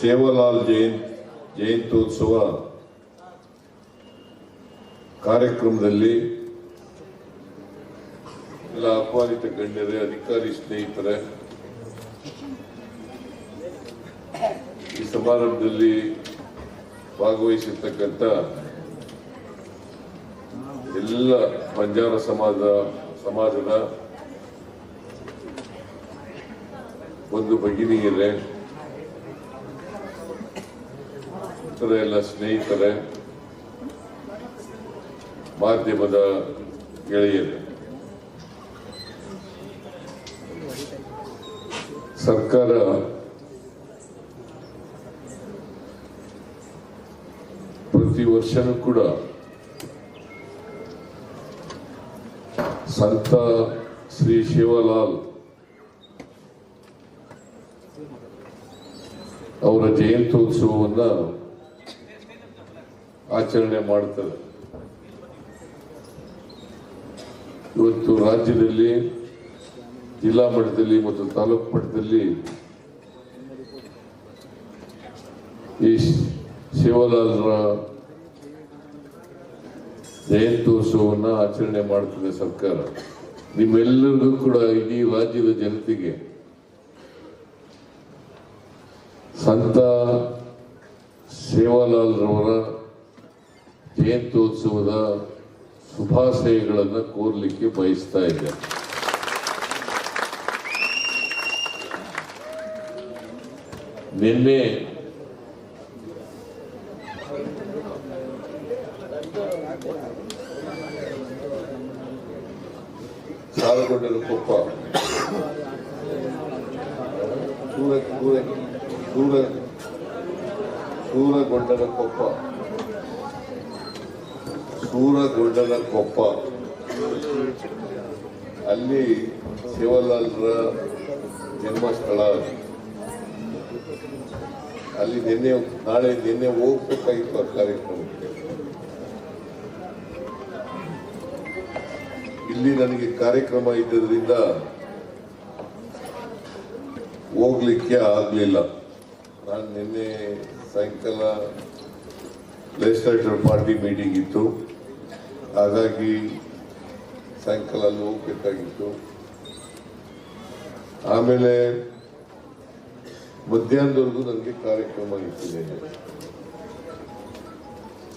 ಸೇವಲಾಲ್ ಜೈನ್ ಜಯಂತ್ಯೋತ್ಸವ ಕಾರ್ಯಕ್ರಮದಲ್ಲಿ ಎಲ್ಲ ಆಹ್ವಾನಿತ ಗಣ್ಯರೇ ಅಧಿಕಾರಿ ಸ್ನೇಹಿತರೆ ಈ ಸಮಾರಂಭದಲ್ಲಿ ಭಾಗವಹಿಸಿರ್ತಕ್ಕಂಥ ಎಲ್ಲ ಬಂಜಾರ ಸಮಾಜ ಸಮಾಜದ ಒಂದು ಭಗಿನಿಯರೇ ಇತರ ಎಲ್ಲ ಸ್ನೇಹಿತರೆ? ಮಾಧ್ಯಮದ ಗೆಳೆಯರು. ಸರ್ಕಾರ ಪ್ರತಿ ವರ್ಷನೂ ಕೂಡ ಸಂತ ಶ್ರೀ ಶಿವಲಾಲ್ ಅವರ ಜಯಂತ್ಯೋತ್ಸವವನ್ನ ಆಚರಣೆ ಮಾಡುತ್ತದೆ ಇವತ್ತು ರಾಜ್ಯದಲ್ಲಿ, ಜಿಲ್ಲಾ ಮಟ್ಟದಲ್ಲಿ ಮತ್ತು ತಾಲೂಕು ಮಟ್ಟದಲ್ಲಿ ಈ ಶಿವಲಾಲ್ರ ಜಯಂತ್ಯೋತ್ಸವವನ್ನ ಆಚರಣೆ ಮಾಡುತ್ತದೆ ಸರ್ಕಾರ. ನಿಮ್ಮೆಲ್ಲರಿಗೂ ಕೂಡ ಇಡೀ ರಾಜ್ಯದ ಜನತೆಗೆ ಸಂತ ಸೇವಾಲಾಲ್ ರವರ ಜಯಂತ್ಯೋತ್ಸವದ ಶುಭಾಶಯಗಳನ್ನು ಕೋರ್ಲಿಕ್ಕೆ ಬಯಸ್ತಾ ಇದ್ದೇನೆ ನಿನ್ನೆ ಸಾಲಗೊಂಡರ ಕೊಪ್ಪ. ಸೂರ ಸೂರ ಸೂರ ಸೂರಗೊಂಡರ ಕೊಪ್ಪ. ಸೂರಗೊಂಡನ ಕೊಪ್ಪ. ಅಲ್ಲಿ ಶಿವಲಾಲ್ರ ಜನ್ಮಸ್ಥಳ. ಅಲ್ಲಿ ನಿನ್ನೆ, ನಾಳೆ ನಿನ್ನೆ ಹೋಗ್ಬೇಕಾಗಿತ್ತು ಆ ಇಲ್ಲಿ ನನಗೆ ಕಾರ್ಯಕ್ರಮ ಇದ್ದರಿಂದ ಹೋಗ್ಲಿಕ್ಕೆ ಆಗ್ಲಿಲ್ಲ. ನಾನು ನಿನ್ನೆ ಸಾಯಂಕಾಲ ಲೆಜಿಸ್ಲೇಟರ್ ಪಾರ್ಟಿ ಮೀಟಿಂಗ್ ಇತ್ತು. ಹಾಗಾಗಿ ಸಾಯಂಕಾಲ ಅಲ್ಲಿ ಹೋಗ್ಬೇಕಾಗಿತ್ತು ಆಮೇಲೆ ಮಧ್ಯಾಹ್ನದವರೆಗೂ ನನಗೆ ಕಾರ್ಯಕ್ರಮ ನಿನ್ನೆ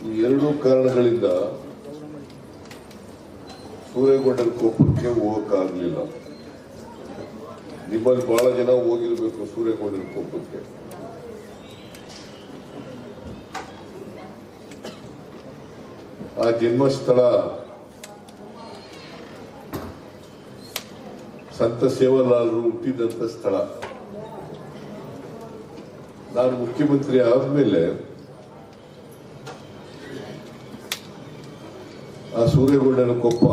ಈ ಎರಡೂ ಕಾರಣಗಳಿಂದ ಸೂರ್ಯಗೊಂಡನ ಕೋಪಕ್ಕೆ ಹೋಗಕ್ಕಾಗಲಿಲ್ಲ. ನಿಮ್ಮಲ್ಲಿ ಬಹಳ ಜನ ಹೋಗಿರ್ಬೇಕು ಸೂರ್ಯಗೊಂಡನ ಕೋಪಕ್ಕೆ. ಆ ಜನ್ಮಸ್ಥಳ ಸಂತ ಸೇವಾಲಾಲರು ಹುಟ್ಟಿದಂತ ಸ್ಥಳ ನಾನು ಮುಖ್ಯಮಂತ್ರಿ ಆದ್ಮೇಲೆ ಆ ಸೂರ್ಯಗೊಂಡನ ಕೊಪ್ಪ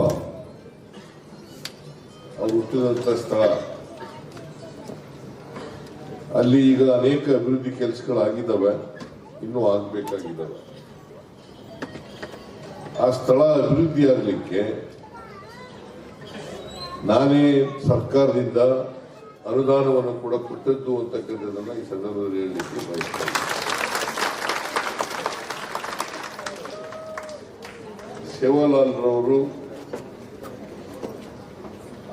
ಅವ್ರು ಹುಟ್ಟಿದಂತ ಸ್ಥಳ ಅಲ್ಲಿ ಈಗ ಅನೇಕ ಅಭಿವೃದ್ಧಿ ಕೆಲಸಗಳಾಗಿದ್ದಾವೆ. ಇನ್ನೂ ಆಗ್ಬೇಕಾಗಿದ್ದಾವೆ. ಆ ಸ್ಥಳ ಅಭಿವೃದ್ಧಿ ಆಗಲಿಕ್ಕೆ ನಾನೇ ಸರ್ಕಾರದಿಂದ ಅನುದಾನವನ್ನು ಕೂಡ ಕೊಟ್ಟದ್ದು ಅಂತಕ್ಕಂಥದ್ದನ್ನ ಈ ಸಂದರ್ಭದಲ್ಲಿ ಹೇಳಲಿಕ್ಕೆ ಬಯಸ್ತೇನೆ ಸೇವಾಲಾಲ್ ರವರು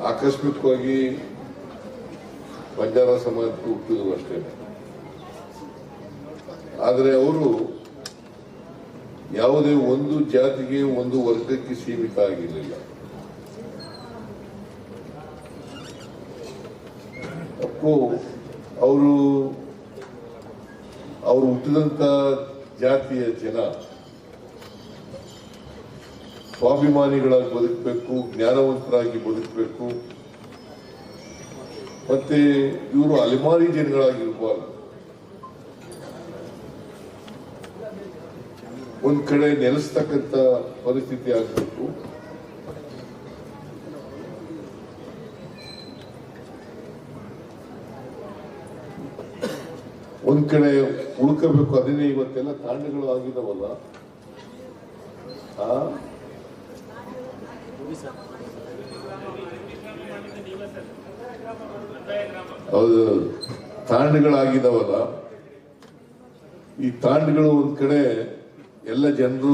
ಆಕಸ್ಮಿಕವಾಗಿ ಬಂಜಾರ ಸಮಾಜಕ್ಕೆ ಹುಟ್ಟಿದ್ರು ಅಷ್ಟೇ. ಆದರೆ ಅವರು ಯಾವುದೇ ಒಂದು ಜಾತಿಗೆ ಒಂದು ವರ್ಗಕ್ಕೆ ಸೀಮಿತ ಆಗಿರಲಿಲ್ಲ ಅಪ್ಪೋ, ಅವರು ಅವರು ಹುಟ್ಟಿದಂತ ಜಾತಿಯ ಜನ ಸ್ವಾಭಿಮಾನಿಗಳಾಗಿ ಬದುಕಬೇಕು, ಜ್ಞಾನವಂತರಾಗಿ ಬದುಕಬೇಕು. ಮತ್ತೆ ಇವರು ಅಲೆಮಾರಿ ಜನಗಳಾಗಿರ್ಬಾರ್ದು. ಒಂದ್ ಕಡೆ ನೆಲೆಸ್ತಕ್ಕಂತ ಪರಿಸ್ಥಿತಿ ಆಗಬೇಕು. ಒಂದ್ ಕಡೆ ಉಳ್ಕೋಬೇಕು, ಅದನ್ನೇ ಇವತ್ತೆಲ್ಲ ತಾಂಡಗಳು ಆಗಿದವಲ್ಲ. ಹೌದು. ತಾಂಡಗಳಾಗಿದಾವಲ್ಲ ಈ ತಾಂಡಗಳು ಒಂದ್ ಕಡೆ ಎಲ್ಲ ಜನರು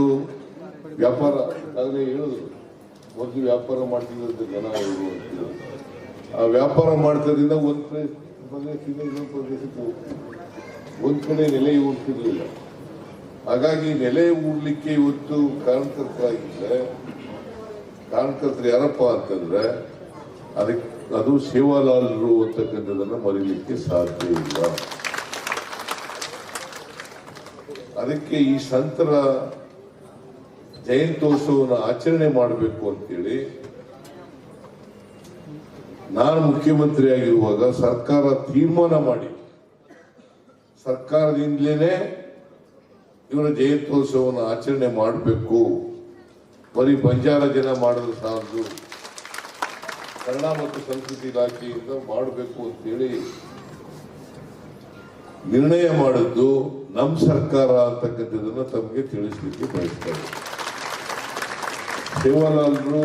ವ್ಯಾಪಾರ ಆಗಲೇ ಹೇಳಿದ್ರು ಮೊದಲು ವ್ಯಾಪಾರ ಮಾಡ್ತಿದ್ದಂತ ಜನ ಅವರು. ಆ ವ್ಯಾಪಾರ ಮಾಡ್ತದ್ರಿಂದ ಒಂದು ಪ್ರದೇಶ ಪ್ರದೇಶದಿಂದ ಇನ್ನೊಂದು ಪ್ರದೇಶಕ್ಕೆ ಹೋಗ್ತಿದ್ರು. ಒಂದು ಕಡೆ ನೆಲೆ ಹೋಗ್ತಿರ್ಲಿಲ್ಲ ಹಾಗಾಗಿ ನೆಲೆ ಊಡ್ಲಿಕ್ಕೆ ಇವತ್ತು ಕಾರಣಕರ್ತರಾಗಿದ್ದರೆ ಕಾರಣಕರ್ತರು ಯಾರಪ್ಪ ಅಂತಂದ್ರೆ, ಅದಕ್ಕೆ ಅದು ಸೇವಾಲಾಲರು ಅಂತಕ್ಕಂಥದ್ದನ್ನು ಮರೀಲಿಕ್ಕೆ ಸಾಧ್ಯ ಇಲ್ಲ ಅದಕ್ಕೆ ಈ ಸಂತರ ಜಯಂತ್ಯೋತ್ಸವನ ಆಚರಣೆ ಮಾಡಬೇಕು ಅಂತೇಳಿ ನಾನು ಮುಖ್ಯಮಂತ್ರಿ ಆಗಿರುವಾಗ ಸರ್ಕಾರ ತೀರ್ಮಾನ ಮಾಡಿ. ಸರ್ಕಾರದಿಂದಲೇ ಇವರ ಜಯಂತ್ಯೋತ್ಸವವನ್ನು ಆಚರಣೆ ಮಾಡಬೇಕು. ಬರೀ ಬಂಜಾರ ಜನ ಮಾಡಿದ್ರೆ ಸಾಲದು. ಕನ್ನಡ ಮತ್ತು ಸಂಸ್ಕೃತಿ ಇಲಾಖೆಯಿಂದ ಮಾಡಬೇಕು ಅಂತೇಳಿ ನಿರ್ಣಯ ಮಾಡಿದ್ದು ನಮ್ಮ ಸರ್ಕಾರ ಅಂತಕ್ಕಂಥದ್ದನ್ನ ತಮಗೆ ತಿಳಿಸ್ಲಿಕ್ಕೆ ಬಯಸ್ತಾರೆ. ಸೇವಾಲಾಲರು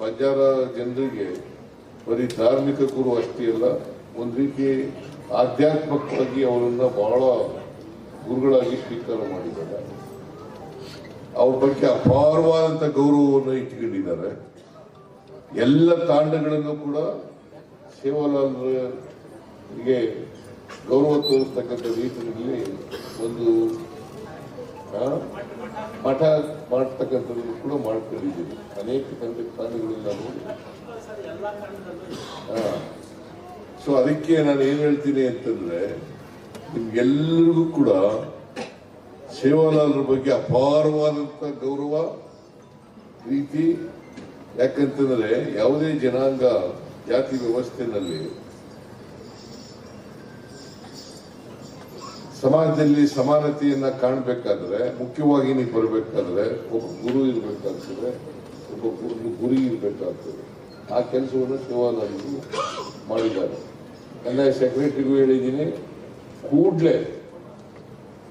ಬಂಜಾರ ಜನರಿಗೆ ಬರೀ ಧಾರ್ಮಿಕ ಗುರು ಅಷ್ಟೇ ಅಲ್ಲ, ಒಂದ್ ರೀತಿ ಆಧ್ಯಾತ್ಮಿಕವಾಗಿ ಅವರನ್ನ ಬಹಳ ಗುರುಗಳಾಗಿ ಸ್ವೀಕಾರ ಮಾಡಿದ್ದಾರೆ. ಅವ್ರ ಬಗ್ಗೆ ಅಪಾರವಾದಂತ ಗೌರವವನ್ನು ಇಟ್ಕೊಂಡಿದ್ದಾರೆ. ಎಲ್ಲ ತಾಂಡಗಳನ್ನು ಕೂಡ ಸೇವಾಲಾಲ್ಗೆ ಗೌರವ ತೋರಿಸ್ತಕ್ಕಂಥ ರೀತಿಯಲ್ಲಿ ಒಂದು ಮಠ ಮಾಡ್ತಕ್ಕಂಥದ್ದು ಕೂಡ ಮಾಡ್ಕೊಂಡಿದ್ದೀವಿ. ಅನೇಕ ತಂದೆ ಪ್ರಾಣಿಗಳನ್ನ ನೋಡಿ. ಸೊ ಅದಕ್ಕೆ ನಾನು ಏನ್ ಹೇಳ್ತೀನಿ ಅಂತಂದ್ರೆ ನಿಮ್ಗೆಲ್ಲರಿಗೂ ಕೂಡ ಸೇವಾಲಾಲರ ಬಗ್ಗೆ ಅಪಾರವಾದಂತ ಗೌರವ, ಪ್ರೀತಿ, ಯಾಕಂತಂದ್ರೆ ಯಾವುದೇ ಜನಾಂಗ ಜಾತಿ ವ್ಯವಸ್ಥೆನಲ್ಲಿ ಸಮಾಜದಲ್ಲಿ ಸಮಾನತೆಯನ್ನ ಕಾಣಬೇಕಾದ್ರೆ, ಮುಖ್ಯವಾಗಿ ನೀವು ಬರಬೇಕಾದ್ರೆ ಒಬ್ಬ ಗುರು ಇರಬೇಕಾಗ್ತದೆ, ಒಬ್ಬ ಗುರು ಇರಬೇಕಾಗ್ತದೆ. ಆ ಕೆಲಸವನ್ನು ಶಿವಾನಂದರು ಮಾಡಿದ್ದಾರೆ. ಕಂದಾಯ ಸೆಕ್ರೆಟರಿಗೂ ಹೇಳಿದ್ದೀನಿ, ಕೂಡ್ಲೇ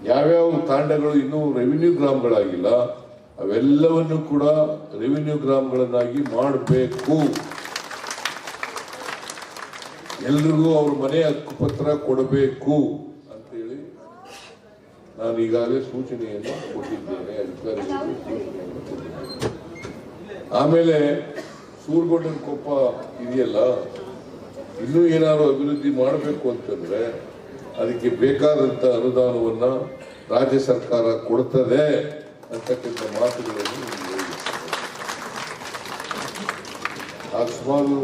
ಯಾವ್ಯಾವ ತಾಂಡಗಳು ಇನ್ನೂ ರೆವಿನ್ಯೂ ಗ್ರಾಮ್ಗಳಾಗಿಲ್ಲ, ಅವೆಲ್ಲವನ್ನು ಕೂಡ ರೆವಿನ್ಯೂ ಗ್ರಾಮ್ಗಳನ್ನಾಗಿ ಮಾಡಬೇಕು. ಎಲ್ರಿಗೂ ಅವ್ರ ಮನೆ ಹಕ್ಕುಪತ್ರ ಕೊಡಬೇಕು. ನಾನು ಈಗಾಗಲೇ ಸೂಚನೆಯನ್ನು ಕೊಟ್ಟಿದ್ದೇನೆ ಕೊಟ್ಟಿದ್ದೇನೆ. ಆಮೇಲೆ ಸೂರ್ಗೊಂಡನ ಕೊಪ್ಪ ಇದೆಯಲ್ಲ, ಇನ್ನೂ ಏನಾದ್ರು ಅಭಿವೃದ್ಧಿ ಮಾಡಬೇಕು ಅಂತಂದ್ರೆ ಅದಕ್ಕೆ ಬೇಕಾದಂತ ಅನುದಾನವನ್ನ ರಾಜ್ಯ ಸರ್ಕಾರ ಕೊಡ್ತದೆ ಅಂತಕ್ಕಂಥ ಮಾತುಗಳನ್ನು ಸುಮಾರು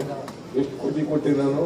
ಎಷ್ಟು ಕೋಟಿ ಕೊಟ್ಟೆ ನಾನು?